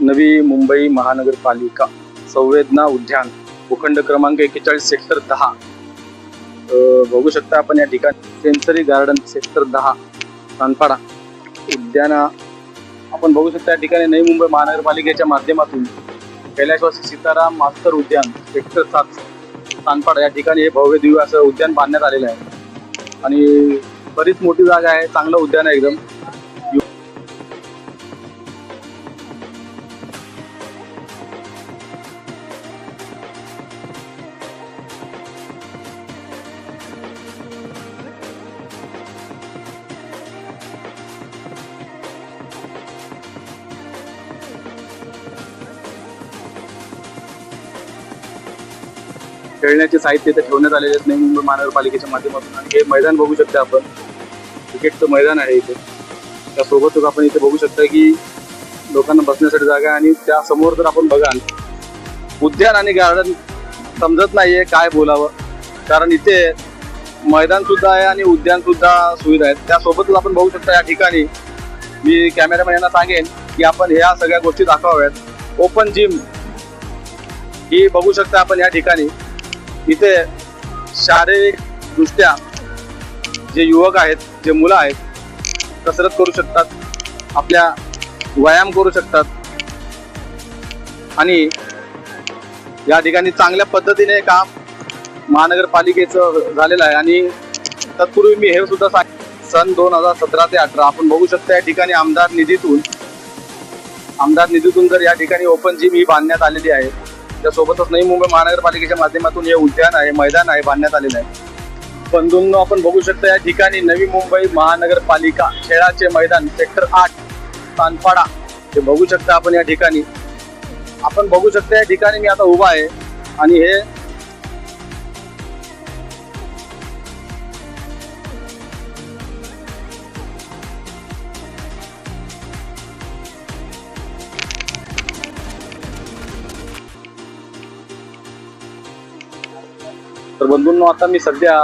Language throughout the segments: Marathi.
नवी मुंबई महानगरपालिका संवेदना उद्यान भूखंड क्रमांक एकेचाळीस सेक्टर दहा. बघू शकता आपण या ठिकाणी. सेंचरी गार्डन सेक्टर दहा सानपाडा उद्याना. आपण बघू शकता या ठिकाणी नवी मुंबई महानगरपालिकेच्या माध्यमातून कैलाशवासी सीताराम मास्तर उद्यान सेक्टर सात सानपाडा या ठिकाणी हे भव्य दिव्य असं उद्यान बांधण्यात आलेलं आहे. आणि बरीच मोठी जागा आहे. चांगलं उद्यान आहे एकदम. खेळण्याचे साहित्य इथे ठेवण्यात आलेले आहेत. नवी मुंबई महानगरपालिकेच्या माध्यमातून. आणि हे मैदान बघू शकता आपण. क्रिकेटचं मैदान आहे इथे. त्यासोबतच आपण इथे बघू शकता की लोकांना बसण्यासाठी जागा आहे आणि त्यासमोर जर आपण बघाल उद्यान आणि गार्डन समजत नाहीये काय बोलावं. कारण इथे मैदान सुद्धा आहे आणि उद्यान सुद्धा सुविधा आहेत. त्यासोबतच आपण बघू शकता या ठिकाणी मी कॅमेरामॅन यांना सांगेन की आपण ह्या सगळ्या गोष्टी दाखवाव्यात. ओपन जिम ही बघू शकता आपण या ठिकाणी. इथे शारीरिक दृष्ट्या जे युवक आहेत जे मुलं आहेत कसरत करू शकतात आपल्या व्यायाम करू शकतात. आणि या ठिकाणी चांगल्या पद्धतीने काम महानगरपालिकेचं झालेलं आहे. आणि तत्पूर्वी मी हे सुद्धा सांग सन दोन हजार सतरा ते अठरा आपण बघू शकता या ठिकाणी आमदार निधीतून आमदार निधीतून जर या ठिकाणी ओपन जिम ही बांधण्यात आलेली आहे त्यासोबतच नवी मुंबई महानगरपालिकेच्या माध्यमातून हे उद्यान आहे मैदान आहे बांधण्यात आलेलं आहे. बंधूंनो आपण बघू शकता या ठिकाणी नवी मुंबई महानगरपालिका खेळाचे मैदान सेक्टर आठ तानपाडा हे बघू शकता आपण या ठिकाणी. आपण बघू शकता या ठिकाणी मी आता उभा आहे आणि हे तर बंधूंनो आता मी सध्या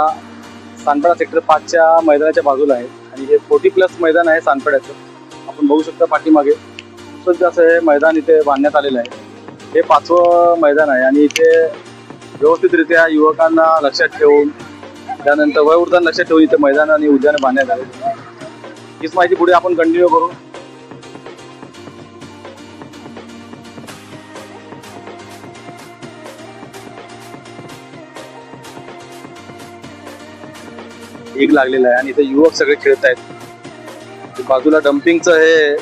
सानपाडा सेक्टर पाचच्या मैदानाच्या बाजूला आहे आणि हे फोर्टी प्लस मैदान आहे सानपाड्याचं आपण बघू शकता पाठीमागे. खूपच असं हे मैदान इथे बांधण्यात आलेलं आहे. हे पाचवं मैदान आहे आणि इथे व्यवस्थितरित्या युवकांना लक्षात ठेवून त्यानंतर वयोवृद्धांना लक्षात ठेवून इथे मैदान आणि उद्यान बांधण्यात आले. हीच माहिती पुढे आपण कंटिन्यू करू. एक लागलेला आहे आणि इथे युवक सगळे खेळत आहेत. बाजूला डम्पिंगचं हे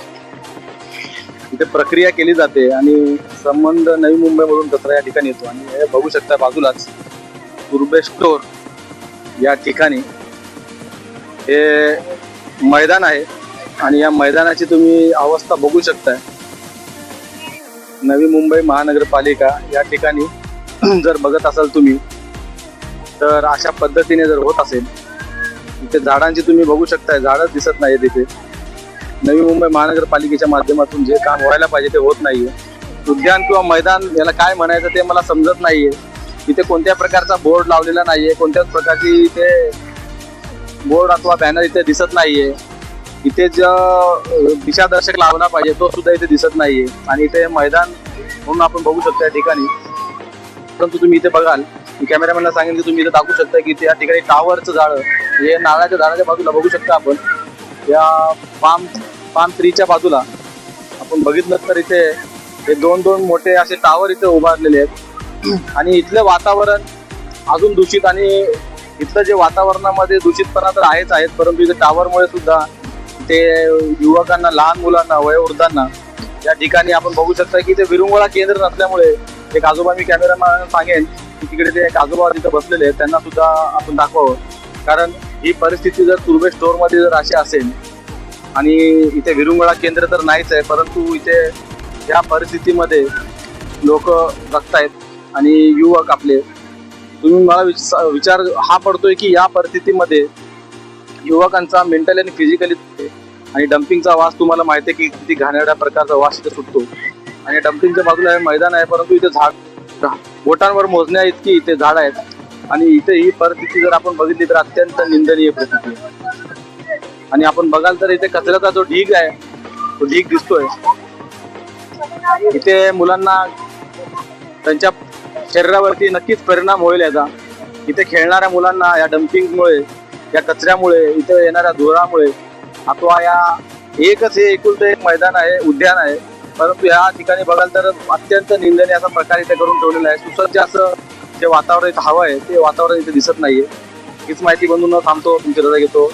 इथे प्रक्रिया केली जाते आणि संबंध नवी मुंबईमधून कचरा या ठिकाणी येतो. आणि हे बघू शकता बाजूलाच तुर्बे स्टोर या ठिकाणी हे मैदान आहे. आणि या मैदानाची तुम्ही अवस्था बघू शकताय. नवी मुंबई महानगरपालिका या ठिकाणी जर बघत असाल तुम्ही तर अशा पद्धतीने जर होत असेल इथे झाडांची तुम्ही बघू शकताय झाडच दिसत नाही तिथे. नवी मुंबई महानगरपालिकेच्या माध्यमातून जे काम व्हायला पाहिजे ते होत नाहीये. उद्यान किंवा मैदान याला काय म्हणायचं ते मला समजत नाहीये. इथे कोणत्या प्रकारचा बोर्ड लावलेला नाहीये कोणत्याच प्रकारची इथे बोर्ड अथवा बॅनर इथे दिसत नाहीये. इथे ज दिशादर्शक लावला पाहिजे तो सुद्धा इथे दिसत नाहीये. आणि इथे मैदान म्हणून आपण बघू शकतो या ठिकाणी. परंतु तुम्ही इथे बघाल. मी कॅमेरामॅनला सांगेन की तुम्ही इथे दाखवू शकता की इथे या ठिकाणी टावरचं झाडं हे नारळाच्या झाडाच्या बाजूला बघू शकता आपण. या पाम पाम ट्रीच्या बाजूला आपण बघितलं तर इथे हे दोन दोन मोठे असे टावर इथे उभारलेले आहेत. आणि इथलं वातावरण अजून दूषित आणि इथलं जे वातावरणामध्ये दूषितपणा तर आहेच आहेत परंतु इथे टावरमुळे सुद्धा ते युवकांना लहान मुलांना वयोवृद्धांना या ठिकाणी आपण बघू शकता की ते विरुंगोळा केंद्र नसल्यामुळे एक आजोबा मी कॅमेरामॅन सांगेन की तिकडे ते एक आजोबा तिथे बसलेले आहेत त्यांना सुद्धा आपण दाखवावं. कारण ही परिस्थिती जर तुर्बे स्टोअरमध्ये जर अशी असेल आणि इथे विरुंगळा केंद्र तर नाहीच आहे परंतु इथे या परिस्थितीमध्ये लोक जगतायत आणि युवक आपले. तुम्ही मला विच- विचार हा पडतोय की या परिस्थितीमध्ये युवकांचा मेंटली आणि फिजिकली आणि डम्पिंगचा वास तुम्हाला माहिती आहे की किती घाणेरड्या प्रकारचा वास इथे सुटतो. आणि डम्पिंगच्या बाजूला हे मैदान आहे परंतु इथे झाड बोटांवर मोजण्या इतकी इथे झाड आहेत. आणि इथे ही परिस्थिती जर आपण बघितली तर अत्यंत निंदनीय परिस्थिती आहे. आणि आपण बघाल तर इथे कचऱ्याचा जो ढीग आहे तो ढीग दिसतोय. इथे मुलांना त्यांच्या शरीरावरती नक्कीच परिणाम होईल याचा. इथे खेळणाऱ्या मुलांना या डम्पिंगमुळे या कचऱ्यामुळे इथे येणाऱ्या धुरामुळे अथवा या एकच हे एकुलतं एक मैदान आहे उद्यान आहे. परंतु या ठिकाणी बघाल तर अत्यंत निंदनीय असा प्रकार इथे करून ठेवलेला आहे. सुसज्ज असं जे वातावरण इथं हवं आहे ते वातावरण इथे दिसत नाहीये. हीच माहिती बनवून थांबतो तुमची रजा घेतो.